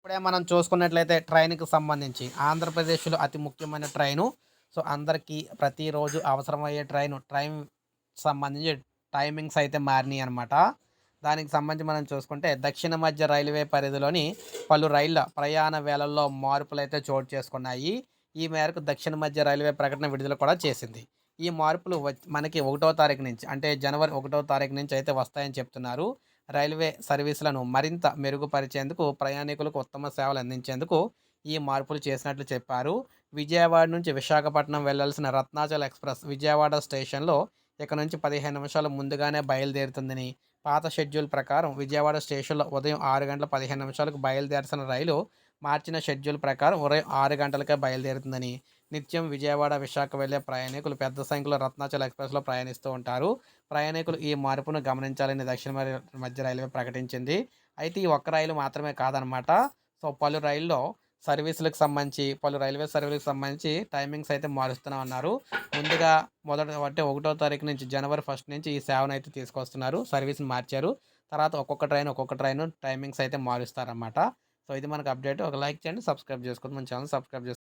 ఇప్పుడే మనం చూసుకున్నట్లయితే ట్రైన్కి సంబంధించి ఆంధ్రప్రదేశ్లో అతి ముఖ్యమైన ట్రైను. సో అందరికీ ప్రతిరోజు అవసరమయ్యే ట్రైను. ట్రైన్ సంబంధించి టైమింగ్స్ అయితే మారినాయి అనమాట దానికి సంబంధించి మనం చూసుకుంటే దక్షిణ మధ్య రైల్వే పరిధిలోని పలు రైళ్ళ ప్రయాణ వేళల్లో మార్పులు అయితే చోటు చేసుకున్నాయి. ఈ మేరకు దక్షిణ మధ్య రైల్వే ప్రకటన విడుదల కూడా చేసింది. ఈ మార్పులు మనకి ఒకటో తారీఖు నుంచి అంటే జనవరి ఒకటో తారీఖు నుంచి అయితే వస్తాయని చెప్తున్నారు. రైల్వే సర్వీసులను మరింత మెరుగుపరిచేందుకు ప్రయాణికులకు ఉత్తమ సేవలు అందించేందుకు ఈ మార్పులు చేసినట్లు చెప్పారు. విజయవాడ నుంచి విశాఖపట్నం వెళ్ళాల్సిన రత్నాచల్ ఎక్స్ప్రెస్ విజయవాడ స్టేషన్లో ఇక నుంచి పదిహేను నిమిషాలు ముందుగానే బయలుదేరుతుందని పాత షెడ్యూల్ ప్రకారం విజయవాడ స్టేషన్లో ఉదయం ఆరు గంటల పదిహేను నిమిషాలకు బయలుదేరాల్సిన రైలు మార్చిన షెడ్యూల్ ప్రకారం ఉదయం ఆరు గంటలకే బయలుదేరుతుందని నిత్యం విజయవాడ విశాఖ వెళ్ళే ప్రయాణికులు పెద్ద సంఖ్యలో రత్నాచల్ ఎక్స్ప్రెస్లో ప్రయాణిస్తూ ఉంటారు. ప్రయాణికులు ఈ మార్పును గమనించాలని దక్షిణ మధ్య రైల్వే ప్రకటించింది. అయితే ఈ ఒక్క రైలు మాత్రమే కాదనమాట. సో పలు రైల్లో సర్వీసులకు సంబంధించి పలు రైల్వే సర్వీసులకు సంబంధించి టైమింగ్స్ అయితే మారుస్తూనే ఉన్నారు. ముందుగా మొదట అంటే ఒకటో తారీఖు నుంచి జనవరి ఫస్ట్ నుంచి ఈ సేవను అయితే తీసుకొస్తున్నారు. సర్వీస్ని మార్చారు. తర్వాత ఒక్కొక్క ట్రైన్ ఒక్కొక్క ట్రైన్ టైమింగ్స్ అయితే మారుస్తారన్నమాట. సో ఇది మనకు అప్డేట్. ఒక లైక్ చేయండి సబ్స్క్రైబ్ చేసుకోండి. మన ఛానల్ సబ్స్క్రైబ్ చేసుకోండి